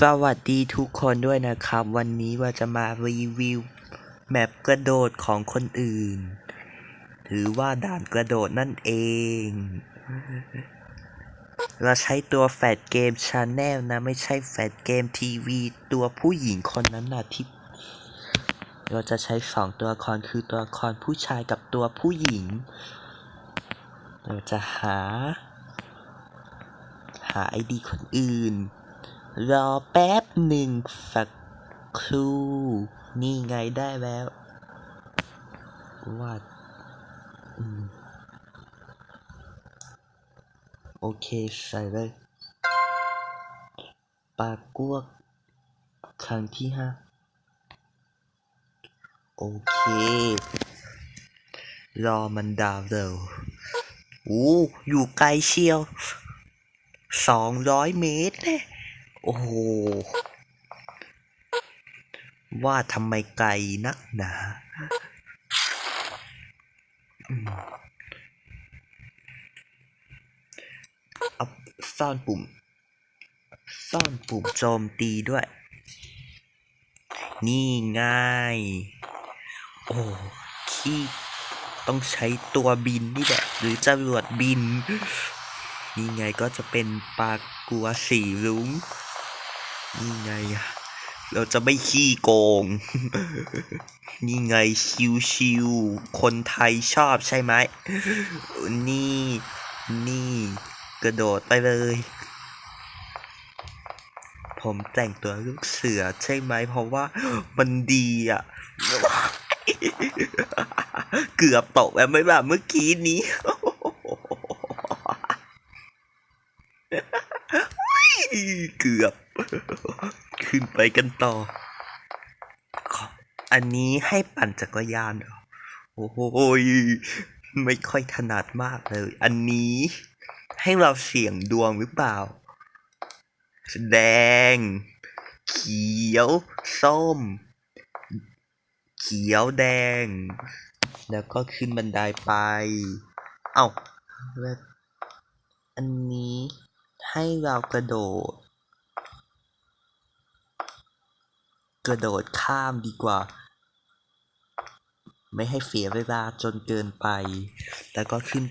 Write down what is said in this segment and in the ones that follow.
สวัสดีทุกคนด้วยนะครับ วันนี้ว่าจะมารีวิวแมปกระโดดของคนอื่นหรือว่าด่านกระโดดนั่นเอง เราใช้ตัวแฟดเกมชาแนลนะ ไม่ใช่แฟดเกมทีวีตัวผู้หญิงคนนั้นนะที่เราจะใช้สองตัวละครคือตัวละครผู้ชายกับตัวผู้หญิง เราจะหา หาไอดีคนอื่น รอแป๊บหนึ่งสักครู่นี่ไงได้แล้ววาดโอเคใส่เลยปากกวกครั้งที่ห้าโอเค รอมันดาวเร็วอู้อยู่ไกลเชียวสองร้อยเมตรเนี่ย โอ้โห ว่าทำไมไกลนักหนาอืมเอาซ่อนปุ่ม ซ่อนปุ่มโจมตีด้วย นี่ง่าย โอ้ขี้ต้องใช้ตัวบินนี่แหละ หรือจรวดบิน นี่ไงก็จะเป็นปลากัวสีรุ้ง นี่ไง เราจะไม่ขี้โกง นี่ไงชิวๆคนไทยชอบใช่ไหม นี่ นี่ กระโดดไปเลย ผมแต่งตัวลูกเสือใช่ไหม เพราะว่ามันดีอะ เกือบตกแล้วไม่แบบเมื่อกี้นี้เกือบ ขึ้นไปกันต่อ อันนี้ให้ปั่นจักรยานเหรอ โอ้โหยไม่ค่อยถนัดมากเลย อันนี้ให้เราเสี่ยงดวงหรือเปล่า แดง เขียว ส้ม เขียวแดง แล้วก็ขึ้นบันไดไป เอ้าแล้วอันนี้ให้เรากระโดด กระโดดข้ามดีกว่า ไม่ให้เสียเวลาจนเกินไป แล้วก็ขึ้น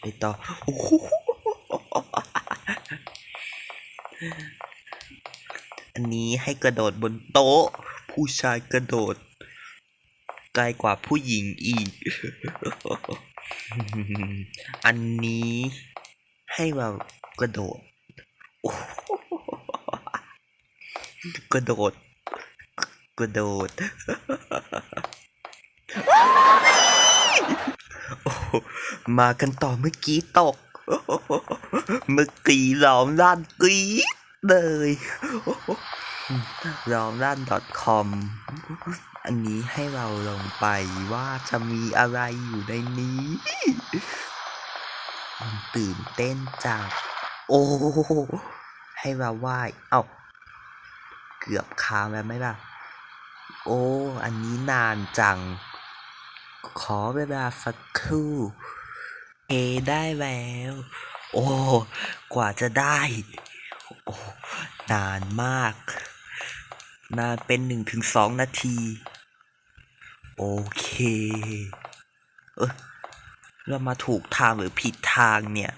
ไปต่อโอ้โหอันนี้ให้กระโดดบนโต๊ะ ผู้ชายกระโดดไกลกว่าผู้หญิงอีก อันนี้ให้เรากระโดด กระโดด ระโดด โอ้โหมากันต่อเมื่อกี้ตก เมื่อกี้ร้องลั่นกรี๊ดเลยร้องลั่น .com อันนี้ให้เราลงไปว่าจะมีอะไรอยู่ในนี้ ตื่นเต้นจังโอ้ ให้เราไหว้ เอ้า เกือบค้างแล้วไหมล่ะ โอ้ อันนี้นานจัง ขอเวลาสักครู่เอได้แล้ว โอ้ กว่าจะได้ โอ้ นานมาก นานเป็นหนึ่งถึงสองนาที โอเค เออเรามาถูกทางหรือผิดทางเนี่ย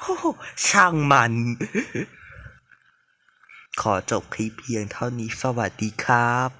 โอ้ ช่างมัน ขอจบคลิปเพียงเท่านี้สวัสดีครับ